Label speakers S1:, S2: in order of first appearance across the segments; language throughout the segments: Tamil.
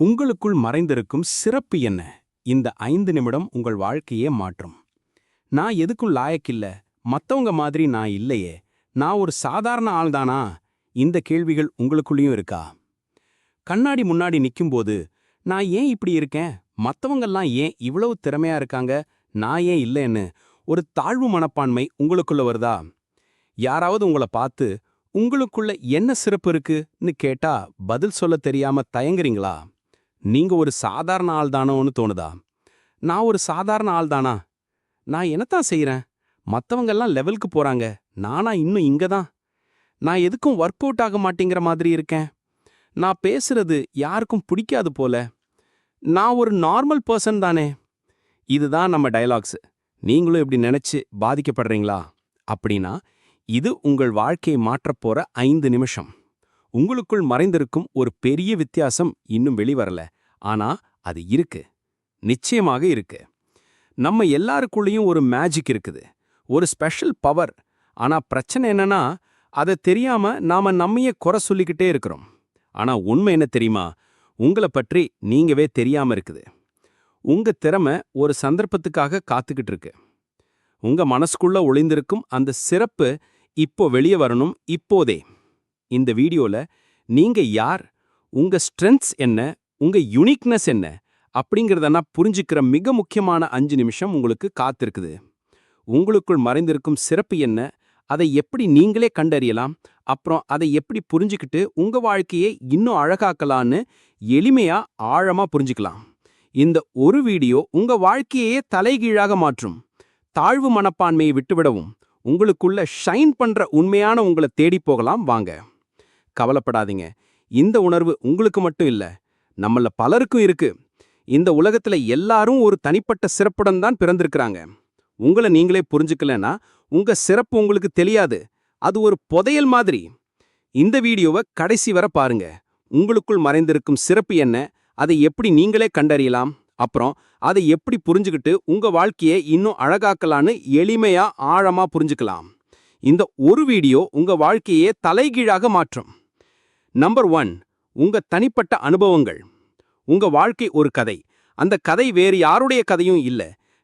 S1: உங்களுக்குள் மறைந்திருக்கும் சிறப்பு என்ன? இந்த ஐந்து நிமிடம் உங்கள் வாழ்க்கையே மாற்றும். நான் எதுக்கும் லாயக்கில்ல. மத்தவங்க மாதிரி நான் இல்லையே. நான் ஒரு சாதாரண ஆள்தானா? இந்த கேள்விகள் உங்களுக்குள்ளேயும் இருக்கா? கண்ணாடி முன்னாடி நிக்கும்போது நான் ஏன் இப்படி இருக்கேன்? மத்தவங்கெல்லாம் ஏன் இவ்வளவு திறமையா இருக்காங்க? நான் ஏன் இல்லைன்னு? ஒரு தாழ்வு மனப்பான்மை உங்களுக்குள்ள வருதா? யாராவது உங்களை பார்த்து உங்களுக்குள்ள என்ன சிறப்பு இருக்குன்னு கேட்டா பதில் சொல்ல தெரியாம தயங்குறீங்களா? நீங்க ஒரு சாதாரண ஆள் தானோன்னு தோணுதா? நான் ஒரு சாதாரண ஆள் தானா நான் என்னத்தான் செய்யறேன் மற்றவங்கெல்லாம் லெவலுக்கு போறாங்க. நானா இன்னும் இங்க தான் நான் எதுக்கும் ஒர்க் அவுட் ஆக மாட்டேங்கிற மாதிரி இருக்கேன். நான் பேசுறது யாருக்கும் பிடிக்காது போல. நான் ஒரு நார்மல் பர்சன் தானே. இதுதான் நம்ம டயலாக்ஸ் நீங்களும் இப்படி நினைச்சு பாதிக்கப்படுறீங்களா? அப்படின்னா இது உங்கள் வாழ்க்கையை மாற்றப் போற ஐந்து நிமிஷம். உங்களுக்குள் மறைந்திருக்கும் ஒரு பெரிய வித்தியாசம் இன்னும் வெளிவரல. ஆனா அது இருக்கு. நிச்சயமாக இருக்கு. நம்ம எல்லாருக்குள்ளேயும் ஒரு மேஜிக் இருக்குது. ஒரு ஸ்பெஷல் பவர் ஆனா பிரச்சனை என்னன்னா அதை தெரியாம நாம நம்மையே குறை சொல்லிக்கிட்டே இருக்கிறோம். ஆனா உண்மை என்ன தெரியுமா? உங்களை பற்றி நீங்கவே தெரியாம இருக்குது. உங்க திறமை ஒரு சந்தர்ப்பத்துக்காக காத்துக்கிட்டு இருக்கு. உங்க மனசுக்குள்ள ஒளிந்திருக்கும் அந்த சிறப்பு இப்போ வெளியே வரணும் இப்போதே. இந்த வீடியோல நீங்க யார்? உங்க ஸ்ட்ரென்த்ஸ் என்ன? உங்க யுனிக்னஸ் என்ன? அப்படிங்கிறதனா புரிஞ்சுக்கிற மிக முக்கியமான அஞ்சு நிமிஷம் உங்களுக்கு காத்திருக்குது. உங்களுக்குள் மறைந்திருக்கும் சிறப்பு என்ன? அதை எப்படி நீங்களே கண்டறியலாம்? அப்புறம் அதை எப்படி புரிஞ்சுக்கிட்டு உங்க வாழ்க்கையை இன்னும் அழகாக்கலான்னு எளிமையா ஆழமா புரிஞ்சுக்கலாம். இந்த ஒரு வீடியோ உங்க வாழ்க்கையே தலைகீழாக மாற்றும். தாழ்வு மனப்பான்மையை விட்டுவிடவும். உங்களுக்குள்ள ஷைன் பண்ற உண்மையான உங்களை தேடி போகலாம். வாங்க. கவலைப்படாதீங்க. இந்த உணர்வு உங்களுக்கு மட்டும் இல்ல நம்மள பலருக்கும் இருக்கு. இந்த உலகத்துல எல்லாரும் ஒரு தனிப்பட்ட சிறப்புடன் தான் பிறந்திருக்கிறாங்க. உங்களை நீங்களே புரிஞ்சுக்கலன்னா உங்க சிறப்பு உங்களுக்கு தெரியாது. அது ஒரு புதையல் மாதிரி. இந்த வீடியோவை கடைசி வர பாருங்க. உங்களுக்குள் மறைந்திருக்கும் சிறப்பு என்ன? அதை எப்படி நீங்களே கண்டறியலாம்? அப்புறம் அதை எப்படி புரிஞ்சுக்கிட்டு உங்க வாழ்க்கையை இன்னும் அழகாக்கலான்னு எளிமையா ஆழமா புரிஞ்சுக்கலாம். இந்த ஒரு வீடியோ உங்க வாழ்க்கையே தலைகீழாக மாற்றும். நம்பர் ஒன் உங்க தனிப்பட்ட அனுபவங்கள். உங்க வாழ்க்கை ஒரு கதை. அந்த கதை வேறு யாருடைய கதையும் இல்ல.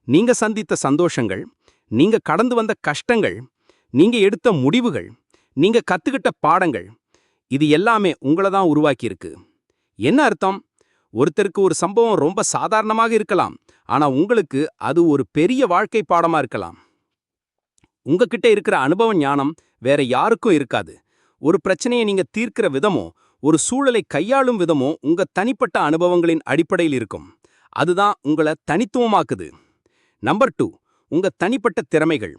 S1: நீங்க சந்தித்த சந்தோஷங்கள் நீங்க கடந்து வந்த கஷ்டங்கள் நீங்க எடுத்த முடிவுகள் நீங்க கத்துக்கிட்ட பாடங்கள் இது எல்லாமே உங்களை தான் உருவாக்கியிருக்கு. என்ன அர்த்தம்? ஒருத்தருக்கு ஒரு சம்பவம் ரொம்ப சாதாரணமாக இருக்கலாம். ஆனா உங்களுக்கு அது ஒரு பெரிய வாழ்க்கை பாடமா இருக்கலாம். உங்ககிட்ட இருக்கிற அனுபவ ஞானம் வேற யாருக்கும் இருக்காது. ஒரு பிரச்சனையை நீங்க தீர்க்கிற விதமோ ஒரு சூழலை கையாளும் விதமோ உங்க தனிப்பட்ட அனுபவங்களின் அடிப்படையில் இருக்கும். அதுதான் உங்களை தனித்துவமாக்குது. நம்பர் டூ உங்க தனிப்பட்ட திறமைகள்.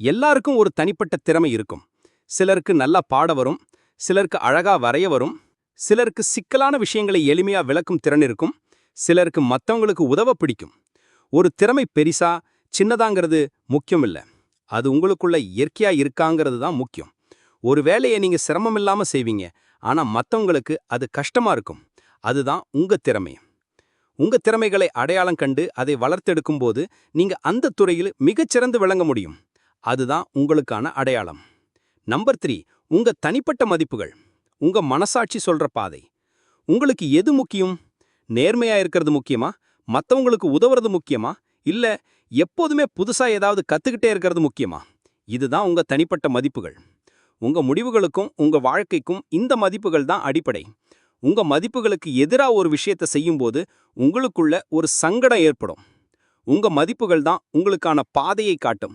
S1: எல்லாருக்கும் ஒரு தனிப்பட்ட திறமை இருக்கும். சிலருக்கு நல்லா பாட வரும் சிலருக்கு அழகா வரைய வரும் சிலருக்கு சிக்கலான விஷயங்களை எளிமையா விளக்கும் திறன் இருக்கும் சிலருக்கு மத்தவங்களுக்கு உதவ பிடிக்கும். ஒரு திறமை பெரிசா சின்னதாங்கிறது முக்கியமில்லை. அது உங்களுக்குள்ள இயற்கையா இருக்காங்கிறது தான் முக்கியம். ஒரு வேலையை நீங்க சிரமம் இல்லாம செய்வீங்க. ஆனா மத்தவங்களுக்கு அது கஷ்டமா இருக்கும். அதுதான் உங்க திறமை. உங்க திறமைகளை அடையாளம் கண்டு அதை வளர்த்தெடுக்கும் போது நீங்க அந்த துறையில் மிகச்சிறந்து விளங்க முடியும். அதுதான் உங்களுக்கான அடையாளம். நம்பர் த்ரீ உங்க தனிப்பட்ட மதிப்புகள். உங்க மனசாட்சி சொல்ற பாதை. உங்களுக்கு எது முக்கியம்? நேர்மையா இருக்கிறது முக்கியமா? மத்தவங்களுக்கு உதவுறது முக்கியமா? இல்ல எப்போதுமே புதுசா ஏதாவது கத்துக்கிட்டே இருக்கிறது முக்கியமா? இதுதான் உங்க தனிப்பட்ட மதிப்புகள். உங்க முடிவுகளுக்கும் உங்க வாழ்க்கைக்கும் இந்த மதிப்புகள் தான் அடிப்படை. உங்க மதிப்புகளுக்கு எதிராக ஒரு விஷயத்தை செய்யும்போது உங்களுக்குள்ள ஒரு சங்கடம் ஏற்படும். உங்க மதிப்புகள் தான் உங்களுக்கான பாதையை காட்டும்.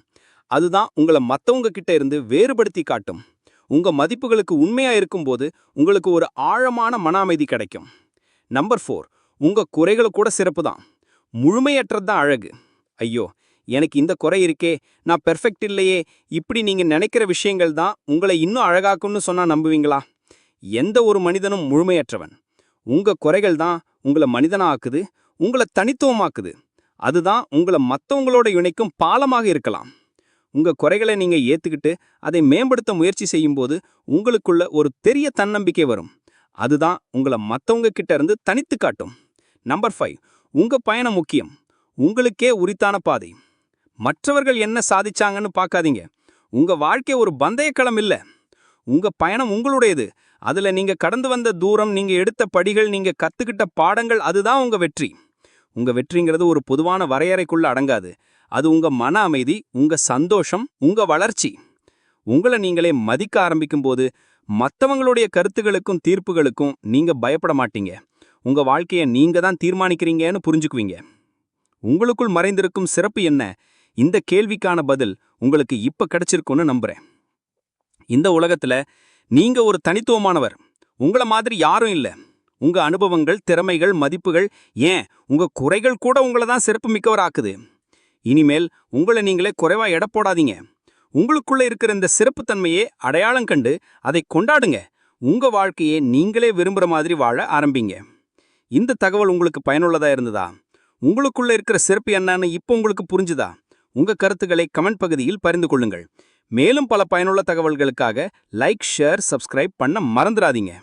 S1: அதுதான் உங்களை மத்தவங்க கிட்ட இருந்து வேறுபடுத்தி காட்டும். உங்க மதிப்புகளுக்கு உண்மையா இருக்கும்போது உங்களுக்கு ஒரு ஆழமான மன அமைதி கிடைக்கும். நம்பர் ஃபோர் உங்க குறைகளை கூட சிறப்பு தான். முழுமையற்றது தான் அழகு. ஐயோ எனக்கு இந்த குறை இருக்கே நான் பெர்ஃபெக்ட் இல்லையே இப்படி நீங்கள் நினைக்கிற விஷயங்கள் தான் உங்களை இன்னும் அழகாக்கும்னு சொன்னால் நம்புவீங்களா? எந்த ஒரு மனிதனும் முழுமையற்றவன். உங்கள் குறைகள் தான் உங்களை மனிதனாக்குது உங்களை தனித்துவமாக்குது. அதுதான் உங்களை மற்றவங்களோட இணைக்கும் பாலமாக இருக்கலாம். உங்கள் குறைகளை நீங்கள் ஏற்றுக்கிட்டு அதை மேம்படுத்த முயற்சி செய்யும்போது உங்களுக்குள்ள ஒரு பெரிய தன்னம்பிக்கை வரும். அதுதான் உங்களை மற்றவங்க கிட்ட இருந்து தனித்து காட்டும். நம்பர் ஃபைவ் உங்கள் பயணம் முக்கியம். உங்களுக்கே உரித்தான பாதை. மற்றவர்கள் என்ன சாதிச்சாங்கன்னு பார்க்காதீங்க. உங்க வாழ்க்கை ஒரு பந்தயக்களம் இல்ல. உங்க பயணம் உங்களுடையது.
S2: அதுல நீங்க கடந்து வந்த தூரம் நீங்க எடுத்த படிகள் நீங்க கத்துக்கிட்ட பாடங்கள் அதுதான் உங்க வெற்றி. உங்க வெற்றிங்கிறது ஒரு பொதுவான வரையறைக்குள்ள அடங்காது. அது உங்க மன அமைதி உங்க சந்தோஷம் உங்க வளர்ச்சி. உங்களை நீங்களே மதிக்க ஆரம்பிக்கும் போது மத்தவங்களுடைய கருத்துகளுக்கும் தீர்ப்புகளுக்கும் நீங்க பயப்பட மாட்டீங்க. உங்க வாழ்க்கைய நீங்க தான் தீர்மானிக்கிறீங்கன்னு புரிஞ்சுக்குவீங்க. உங்களுக்குள் மறைந்திருக்கும் சிறப்பு என்ன? இந்த கேள்விக்கான பதில் உங்களுக்கு இப்ப கிடைச்சிருக்கும்னு நம்புறேன். இந்த உலகத்துல நீங்க ஒரு தனித்துவமானவர். உங்கள மாதிரி யாரும் இல்ல. உங்க அனுபவங்கள் திறமைகள் மதிப்புகள் ஏன் உங்க குறைகள் கூட உங்களை தான் சிறப்பு மிக்கவராக்குது. இனிமேல் உங்களை நீங்களே குறைவா எடை போடாதீங்க. உங்களுக்குள்ள இருக்கிற இந்த சிறப்புத்தன்மையை அடையாளம் கண்டு அதை கொண்டாடுங்க. உங்க வாழ்க்கையை நீங்களே விரும்புற மாதிரி வாழ ஆரம்பிங்க. இந்த தகவல் உங்களுக்கு பயனுள்ளதா இருந்ததா? உங்களுக்குள்ள இருக்கிற சிறப்பு என்னன்னு இப்போ உங்களுக்கு புரிஞ்சுதா? உங்க கருத்துக்களை கமெண்ட் பகுதியில் பரிந்து கொள்ளுங்கள். மேலும் பல பயனுள்ள தகவல்களுக்காக லைக் ஷேர் சப்ஸ்கிரைப் பண்ண மறந்துடாதீங்க.